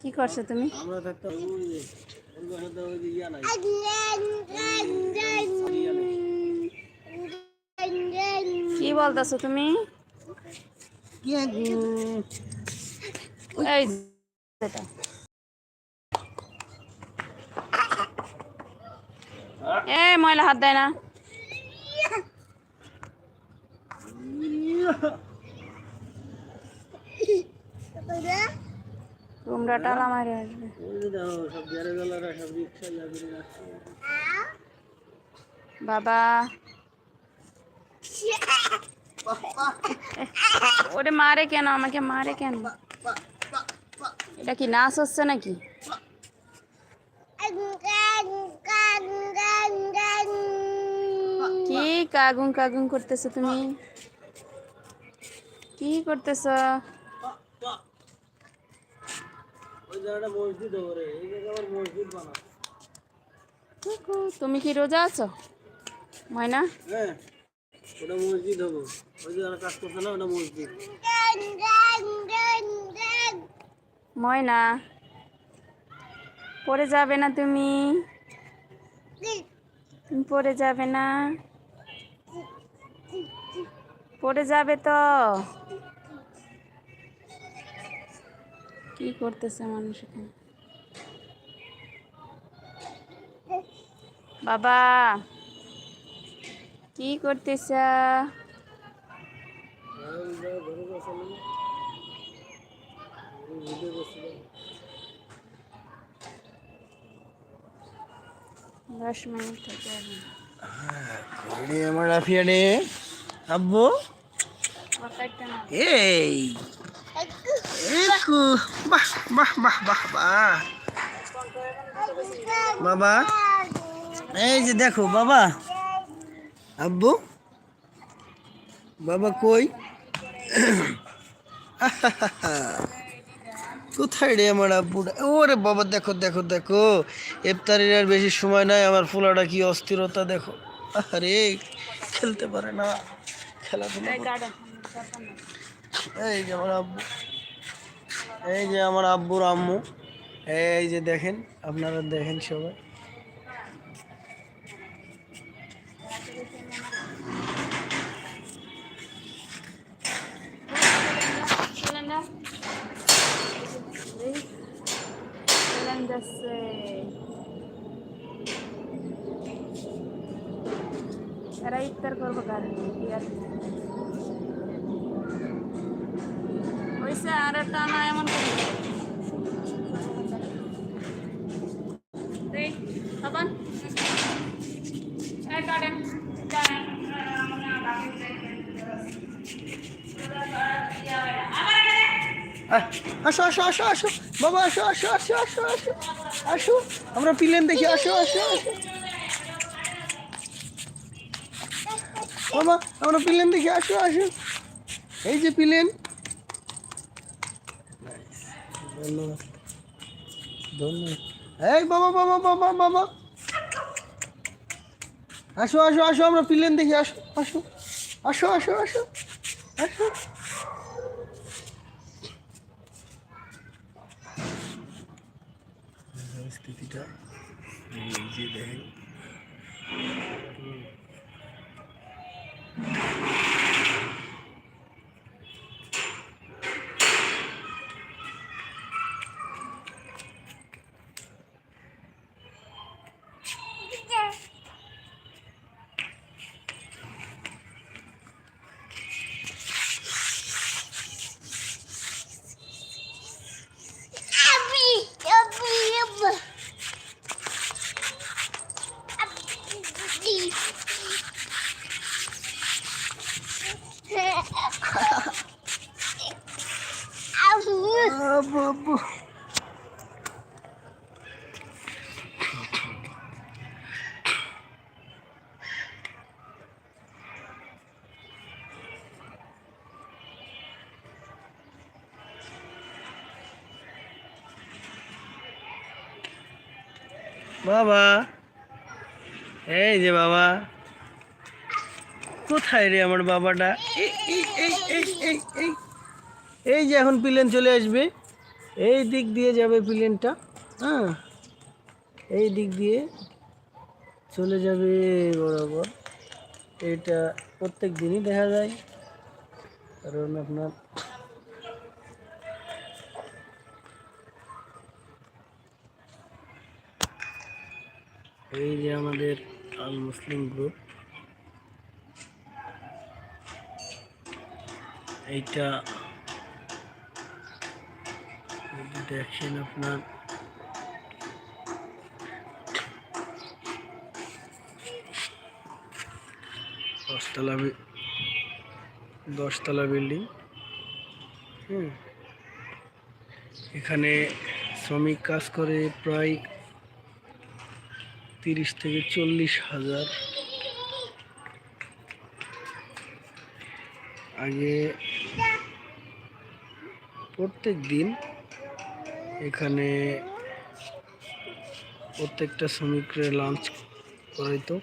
কি করছ তুমি? কি বলতেছো তুমি। এ ময়লা হাত দেয় না। তোমরা বাবা। ওরে মারে কেন, আমাকে মারে কেন? এটা কি নাচ হচ্ছে নাকি? কি কাগুন কাগুন করতেছো তুমি? কি করতেছো ওই জায়গাটা মসজিদ হবে এই জায়গা আবার মসজিদ বানা কুকু, তুমি কি রোজা আছো? ময়না? হ্যাঁ ওটা মসজিদ হবে। ওই যে কাজ করছে না ওটা মসজিদ। ময়না পড়ে যাবে না তুমি? তুমি পড়ে যাবে না? পরে যাবে তো? কি করতেছে মানুষ এখানে বাবা কি করতেছ দশ মিনিট থেকে। আমার আব্বু এই একু বাহ বাহ বাহ বাহ বাবা এই যে দেখো, বাবা। আব্বু? বাবা কই? কোথায় রে আমার আব্বুটা ওরে বাবা, দেখো দেখো দেখো। ইফতারির আর বেশি সময় নাই, আমার ফুলাটা কি অস্থিরতা, দেখো। আরে খেলতে পারে না। খেলাধুলা এই যে আমার আব্বু। এই যে আমার আব্বুর আম্মু। এই যে দেখেন, আপনারা দেখেন সবাই। সিলিন্ডার সিলিন্ডার সে এরা ইফতার করব গাড়ি ওইসে আর একটা না এমন আসো আসো আসো আসো। বাবা, আসো আসো আসো আসো আসো। আসো, আমরা প্লেন দেখি, আসো আসো আসো। বাবা, আমরা প্লেন দেখি, আসো আসো। এই যে প্লেন। ধন্যবাদ ধন্যবাদ এই বাবা বাবা বাবা বাবা আসো আসো আসো, আমরা প্লেন দেখি, আসো আসো আসো আসো আসো আসো। পরিস্থিতিটা এই দেখেন। বাবা। এই যে বাবা। কোথায় রে আমার বাবাটা? এই যে এখন প্লেন চলে আসবে। এই দিক দিয়ে যাবে প্লেনটা হ্যাঁ। এই দিক দিয়ে চলে যাবে বরাবর। এটা প্রত্যেক দিনই দেখা যায়। কারণ আপনার এই যে আমাদের আল মুসলিম গ্রুপ এইটা দেখছেন আপনার, দশতলা দশতলা বিল্ডিং হুম, এখানে শ্রমিক কাজ করে প্রায় তিরিশ থেকে চল্লিশ হাজার। আগে প্রত্যেক দিন এখানে প্রত্যেকটা শ্রমিকরে লাঞ্চ করাইতো।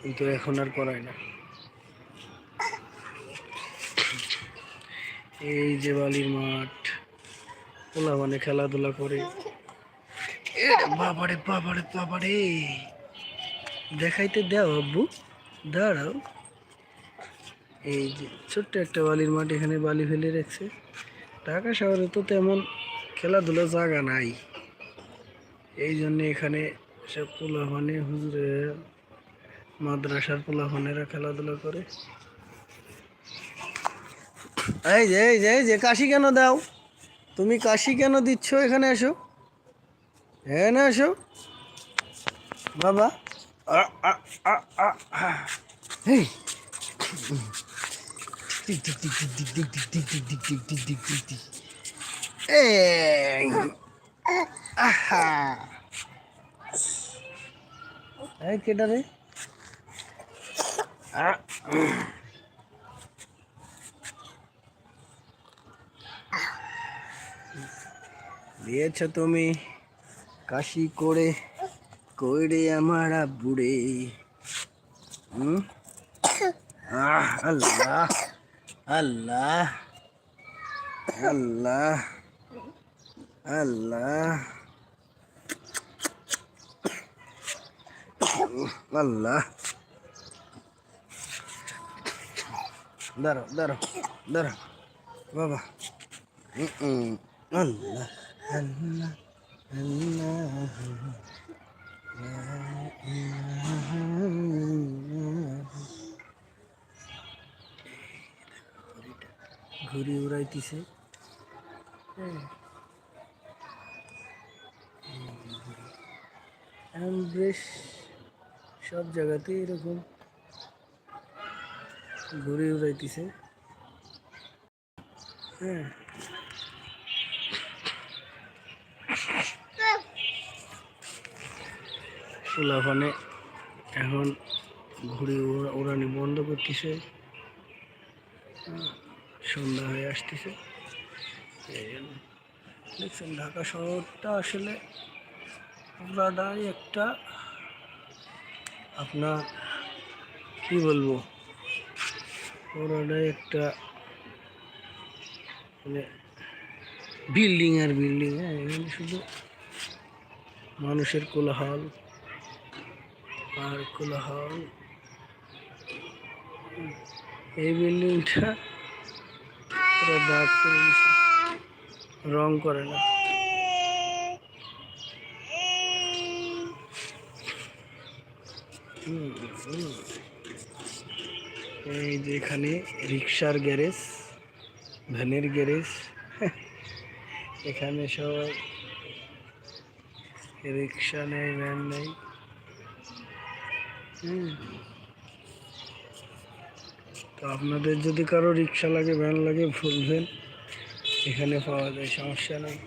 কিন্তু এখন আর করায় না। এই যে বালির মাঠ ওলা মানে খেলাধুলা করে। বাবারে বাবারে বাবারে। দেখাইতে দাও আব্বু। দাঁড়াও। এই যে ছোট্ট একটা বালির মাঠ এখানে বালি ফেলে রাখছে। ঢাকা শহরে তো তেমন খেলাধুলা জায়গা নাই। এই জন্যে এখানে সব পোলাপানে হুজুরের মাদ্রাসার পোলাপানেরা খেলাধুলা করে। এই যে এই যে, কাশি কেন দাও? তুমি কাশি কেন দিচ্ছ এখানে এসো? হ্যাঁ না এসো। বাবা। আ, আ, আ, দিয়েছ তুমি। কাশি করে কইরে আমার বুড়ে হুম? আল্লাহ আল্লাহ আল্লাহ আল্লাহ। আল্লাহ। দাঁড়ো দাঁড়ো দাঁড়ো বাবা। আল্লাহ। ঘুরি উড়াইতেছে। এখন বেশ সব জায়গাতে এরকম ঘুরে উড়াইতেছে। হ্যাঁ। পোলাফানে এখন ঘুরে ওড়া- উড়ানি বন্ধ করতেছে। সন্ধ্যা হয়ে আসতেছে। এই জন্য। দেখছেন, ঢাকা শহরটা আসলে পুরাটাই একটা আপনার কি বলব? পুরাটাই একটা মানে বিল্ডিং আর বিল্ডিং হ্যাঁ এখানে শুধু মানুষের কোলাহল। আর কোলাহল হুম, এই বিল্ডিংটা করে রং করে না। এই যে এখানে রিক্সার গ্যারেজ ভ্যানের গ্যারেজ এখানে সবাই রিক্সা নেই ভ্যান নেই। তো আপনাদের যদি কারও রিক্সা লাগে ভ্যান লাগে বলবেন এখানে পাওয়া যায় সমস্যা নেই.